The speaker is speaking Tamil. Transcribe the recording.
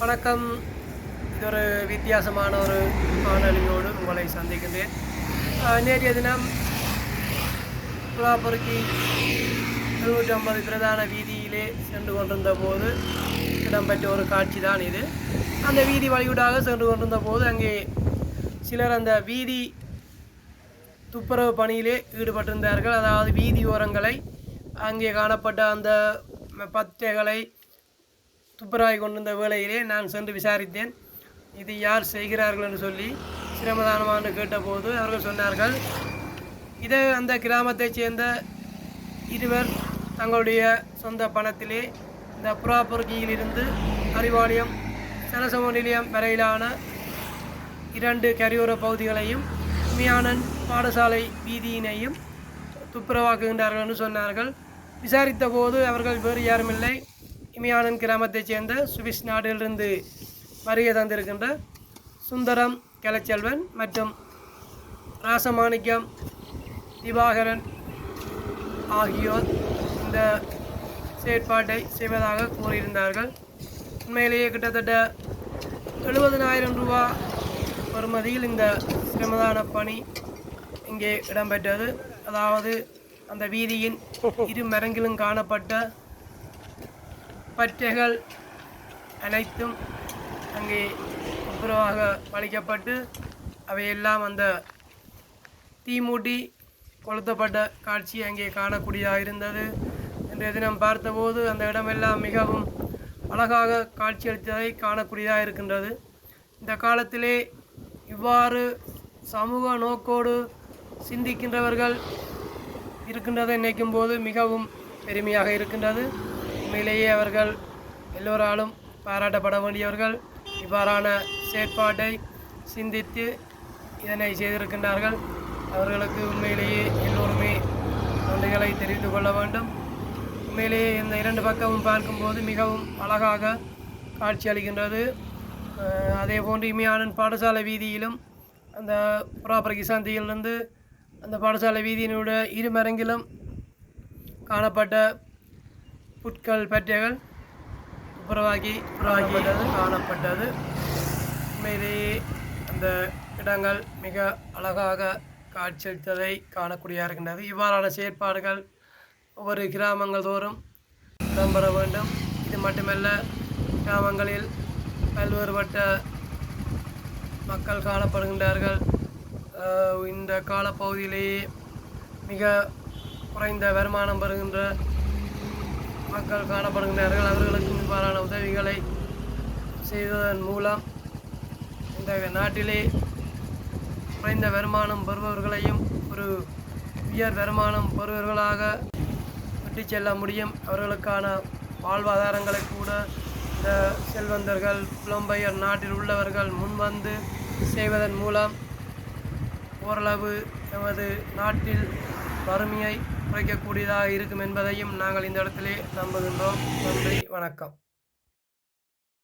வணக்கம். இது ஒரு வித்தியாசமான ஒரு காணொலியோடு உங்களை சந்திக்கின்றேன். நேற்றைய தினம் துலாப்பொருக்கி எழுநூற்றி ஐம்பது பிரதான வீதியிலே சென்று கொண்டிருந்த போது இடம்பெற்ற ஒரு காட்சி தான் இது. அந்த வீதி வழியூடாக சென்று கொண்டிருந்த போது அங்கே சிலர் அந்த வீதி துப்புரவு பணியிலே ஈடுபட்டிருந்தார்கள். அதாவது வீதி ஓரங்களை அங்கே காணப்பட்ட அந்த பத்தைகளை துப்புரவாகி கொண்டிருந்த வேளையிலே நான் சென்று விசாரித்தேன் இது யார் செய்கிறார்கள் என்று சொல்லி சிரமதானமானு கேட்டபோது அவர்கள் சொன்னார்கள் இதை அந்த கிராமத்தைச் சேர்ந்த இருவர் தங்களுடைய சொந்த பணத்திலே இந்த புறாப்பொருக்கியிலிருந்து அறிவாலயம் சரசம நிலையம் வரையிலான இரண்டு கரையோர பகுதிகளையும் உமியானன் பாடசாலை வீதியினையும் துப்புரவாக்குகின்றார்கள் என்று சொன்னார்கள். விசாரித்த போது அவர்கள் வேறு யாருமில்லை. இமியானன் கிராமத்தைச் சேர்ந்த சுவிஸ் நாட்டிலிருந்து வருகை தந்திருக்கின்ற சுந்தரம் கலைச்செல்வன் மற்றும் ராசமாணிக்கம் திவாகரன் ஆகியோர் இந்த செயற்பாட்டை செய்வதாக கூறியிருந்தார்கள். உண்மையிலேயே கிட்டத்தட்ட எழுபதனாயிரம் ரூபா வருமதியில் இந்த சிரமதான பணி இங்கே இடம்பெற்றது. அதாவது அந்த வீதியின் இரு மரங்களும் காணப்பட்ட பற்றைகள் அனைத்தும் அங்கே துப்புரவாக வளைக்கப்பட்டு அவையெல்லாம் அந்த தீமூட்டி கொளுத்தப்பட்ட காட்சி அங்கே காணக்கூடியதாக இருந்தது இன்றைய தினம் பார்த்தபோது அந்த இடமெல்லாம் மிகவும் அழகாக காட்சியளித்ததை காணக்கூடியதாக இருக்கின்றது இந்த காலத்திலே இவ்வாறு சமூக நோக்கோடு சிந்திக்கின்றவர்கள் இருக்கின்றதை நினைக்கும் போது மிகவும் பெருமையாக இருக்கின்றது. உண்மையிலேயே அவர்கள் எல்லோராலும் பாராட்டப்பட வேண்டியவர்கள். இவ்வாறான செயற்பாட்டை சிந்தித்து இதனை செய்திருக்கின்றார்கள். அவர்களுக்கு உண்மையிலேயே எல்லோருமே நன்றிகளை தெரிவித்து கொள்ள வேண்டும். உண்மையிலேயே இந்த இரண்டு பக்கமும் பார்க்கும்போது மிகவும் அழகாக காட்சியளிக்கின்றது அளிக்கின்றது. அதே போன்று இமையானன் பாடசாலை வீதியிலும் அந்த புறாபரகி சந்தியிலிருந்து அந்த பாடசாலை வீதியினுடைய இருமரங்கிலும் காணப்பட்ட புட்கள் பற்றைகள் துப்புரவாகி துப்புரவாகியது காணப்பட்டது. உண்மையிலேயே அந்த இடங்கள் மிக அழகாக காட்சியளித்ததை காணக்கூடியதாக இருக்கின்றது. இவ்வாறான செயற்பாடுகள் ஒவ்வொரு கிராமங்கள் தோறும் இடம்பெற வேண்டும். இது மட்டுமல்ல கிராமங்களில் பல்வேறுபட்ட மக்கள் காணப்படுகின்றார்கள். இந்த காலப்பகுதியிலேயே மிக குறைந்த வருமானம் பெறுகின்ற மக்கள் காணப்படுகின்றார்கள் அவர்களுக்கு இவ்வாறான உதவிகளை செய்வதன் மூலம் இந்த நாட்டிலே குறைந்த வருமானம் பெறுபவர்களையும் ஒரு உயர் வருமானம் பெறுபவர்களாக விட்டு செல்ல முடியும். அவர்களுக்கான வாழ்வாதாரங்களை கூட இந்த செல்வந்தர்கள் புலம்பெயர் நாட்டில் உள்ளவர்கள் முன்வந்து செய்வதன் மூலம் ஓரளவு நமது நாட்டில் வறுமையை குறைக்கக்கூடியதாக இருக்கும் என்பதையும் நாங்கள் இந்த இடத்திலே நம்புகின்றோம். நன்றி வணக்கம்.